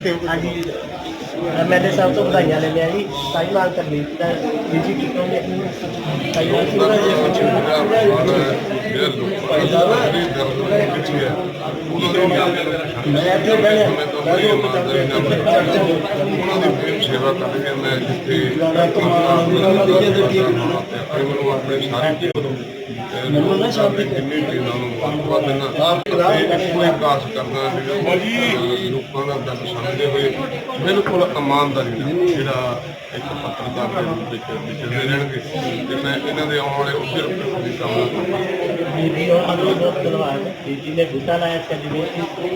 ਹਾਂਜੀ। ਐਮਐਲਏ ਸਾਹਿਬ ਤੋਂ ਵਧਾਈਆਂ ਲੈ ਲਿਆ ਜੀ। ਸਾਈ ਮਾਲ ਕਰ ਲਈ। ਤਾਂ ਜੀ ਜੀ ਕੀ ਕਹੋਗੇ ਸਾਈ ਮਾਲ ਸੀ ਮੈਂ ਇੱਥੇ ਬਹਿ ਗਿਆ ਮੈਂ ਜੋ ਸੇਵਾ ਕਰ ਰਿਹਾ ਮੈਂ ਜਿੱਥੇ ਆਪਣੇ ਵੱਲੋਂ ਆਪਣੇ ਸਾਰੇ ਮੈਨੂੰ ਨਾ ਸ਼ਾਂਤੀ ਕਿੰਨੀ ਟੀਨਾਂ ਨੂੰ ਵਾਪਵਾ ਦੇਣਾ ਆਪ ਕੋਈ ਕਾਸ ਕਰਨਾ ਜਿਹੜਾ ਲੋਕਾਂ ਦਾ ਦਰਦ ਸਮਝਦੇ ਹੋਏ ਬਿਲਕੁਲ ਇਮਾਨਦਾਰੀ ਨਾਲ ਜਿਹੜਾ ਇੱਕ ਪੱਤਰਕਾਰ ਦੇ ਰੂਪ ਵਿੱਚ ਵਿਚਰਦੇ ਰਹਿਣਗੇ। ਤੇ ਮੈਂ ਇਹਨਾਂ ਦੇ ਆਉਣ ਵਾਲੇ ਉੱਚੇ ਰੂਪ ਦੀ ਕਾਮਨਾ ਕਰਦਾ ਜੀ ਉਹ ਅਗਲੇ ਬਹੁਤ ਧੰਨਵਾਦ। ਜੀ ਨੇ ਬੂਟਾ ਲਾਇਆ ਸੀ ਜੀ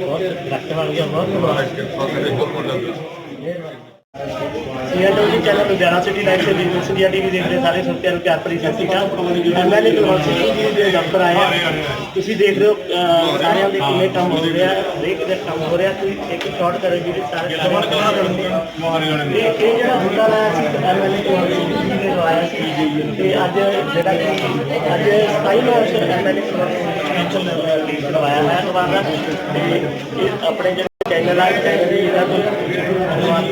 ਬਹੁਤ ਰੱਖਣ ਵਾਲੀ ਬਹੁਤ ਬਹੁਤ ਕਿਰਪਾ ਕਰੇ ਬਹੁਤ ਬਹੁਤ ਸੀਐਨਓ ਜੀ ਚੈਨਲ ਲੁਧਿਆਣਾ ਸਿਟੀ ਲਾਈਵ ਤੇ ਬਿਜ਼ਨਸ ਇੰਡੀਆ ਟੀਵੀ ਦੇਖ ਰਹੇ ਸਾਰੇ ਸਰੋਤਿਆਂ ਨੂੰ ਪਿਆਰ ਭਰੀ ਸਤਿ ਸ਼੍ਰੀ ਅਕਾਲ। ਐਮਐਲਏ ਕੁਲਵੰਤ ਸਿੰਘ ਜੀ ਦੇ ਦਫ਼ਤਰ ਆਏ ਆ ਤੁਸੀਂ ਦੇਖ ਰਹੇ ਹੋ ਸਾਰਿਆਂ ਦੇ ਕਿੰਨੇ ਕੰਮ ਹੋ ਰਿਹਾ ਹਰੇਕ ਦੇ ਕੰਮ ਹੋ ਰਿਹਾ। ਤੁਸੀਂ ਇੱਕ ਸ਼ਾਰਟ ਕਰੋ ਜੀ ਸਾਰੇ ਕੰਮ ਇਹ ਇਹ ਜਿਹੜਾ ਮੁੱਦਾ ਲਾਇਆ ਸੀ ਐਮਐਲਏ ਜੀ ਨੇ ਲਵਾਇਆ ਸੀ ਤੇ ਅੱਜ ਜਿਹੜਾ ਕਿ ਅੱਜ 27 ਮਾਰਚ ਐਮਐਲਏ ਜੀ ਨੇ ਲਵਾਇਆ ਹੈ ਦੁਬਾਰਾ ਤੇ ਇਹ ਆਪਣੇ ਜਿਹੜੇ ਚੈਨਲ ਆ ਚੈਨਲ ਦੇ ਜਿਹੜਾ ਕੋਈ ਅਨੁਵਾਦ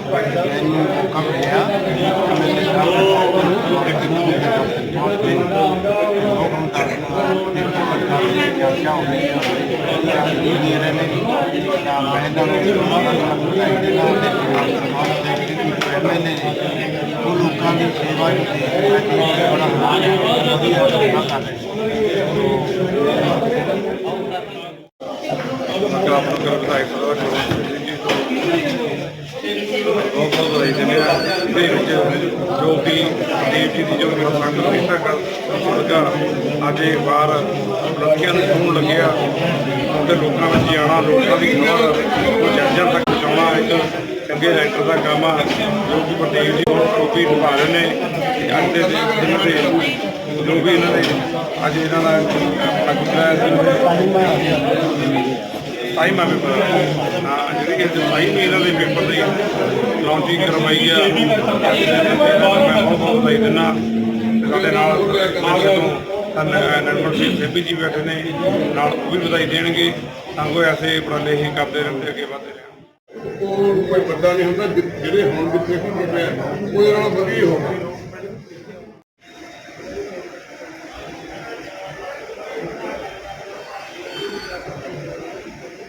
ਕਰਵਾਏ ਸੀ ਮੌਕਾ ਮਿਲਿਆ ਨੂੰ ਇੱਕ ਹੋ ਰਹੀ ਹੈ ਰਹੇ ਨੇ ਤਾਂ ਮੈਂ ਤਾਂ ਨੇ ਉਹ ਲੋਕਾਂ ਦੀ ਸੇਵਾ ਨੂੰ ਬੜਾ ਵਧੀਆ ਕੰਮ ਕਰ ਰਹੇ ਕਾਪਰ ਕਰ ਵਿਧਾਇਕ ਸਭਾ ਚੋਣ ਜੀ ਤੋਂ ਬਹੁਤ ਬਹੁਤ ਵਧਾਈ ਦਿੰਦੇ ਆ ਇਹਦੇ ਵਿੱਚ ਜੋ ਕਿ ਦੇਵ ਜੀ ਦੀ ਜੋ ਮੇਰਾ ਸੰਗ ਕੀਤਾ ਕਰ ਲੱਗਾ ਅੱਜ ਇਹ ਵਾਰ ਲੜਕੀਆਂ ਨੂੰ ਸੁਣਨ ਲੱਗਿਆ ਉਹਦੇ ਲੋਕਾਂ ਵਿੱਚ ਜਾਣਾ ਲੋਕਾਂ ਦੀ ਖਬਰ ਉਹ ਜੱਜਾਂ ਤੱਕ ਪਹੁੰਚਾਉਣਾ ਇੱਕ ਚੰਗੇ ਰਾਈਟਰ ਦਾ ਕੰਮ ਆ ਜੋ ਕਿ ਪ੍ਰਦੀਪ ਜੀ ਹੋਰ ਟੋਪੀ ਨਿਭਾ ਰਹੇ ਨੇ ਅੱਜ ਦੇ ਦਿਨ ਦੇ ਜੋ ਵੀ ਇਹਨਾਂ ਦੇ ਅੱਜ ਇਹਨਾਂ ਦਾ ਆਪਣਾ ਗੁਜ਼ਰਿਆ ਟਾਈਮ ਆ ਪੇਪਰ ਹਾਂ, ਜਿਹੜੀ ਕਿ ਜੁਲਾਈ ਇਹਨਾਂ ਦੇ ਪੇਪਰ ਦੀ ਲਾਂਚਿੰਗ ਕਰਵਾਈ ਆ। ਮੈਂ ਬਹੁਤ ਬਹੁਤ ਵਧਾਈ ਦਿੰਦਾ ਤੇ ਸਾਡੇ ਨਾਲ ਮਾਲਕ ਨਰਮਲ ਸਿੰਘ ਸੇਬੀ ਜੀ ਬੈਠੇ ਨੇ। ਨਾਲ ਉਹ ਵੀ ਵਧਾਈ ਦੇਣਗੇ। ਤਾਂ ਉਹ ਐਸੇ ਉਪਰਾਲੇ ਹੀ ਕਰਦੇ ਰਹਿੰਦੇ, ਅੱਗੇ ਵਧਦੇ ਰਹਿਣ ਉਹ ਕੋਈ ਵੱਡਾ ਨਹੀਂ ਹੁੰਦਾ ਜਿਹੜੇ ਹੁਣ ਜਿੱਥੇ ਹੁੰਦੇ ਪਏ ਉਹ ਇਹਨਾਂ ਨਾਲ ਵਧੀਆ ਹੀ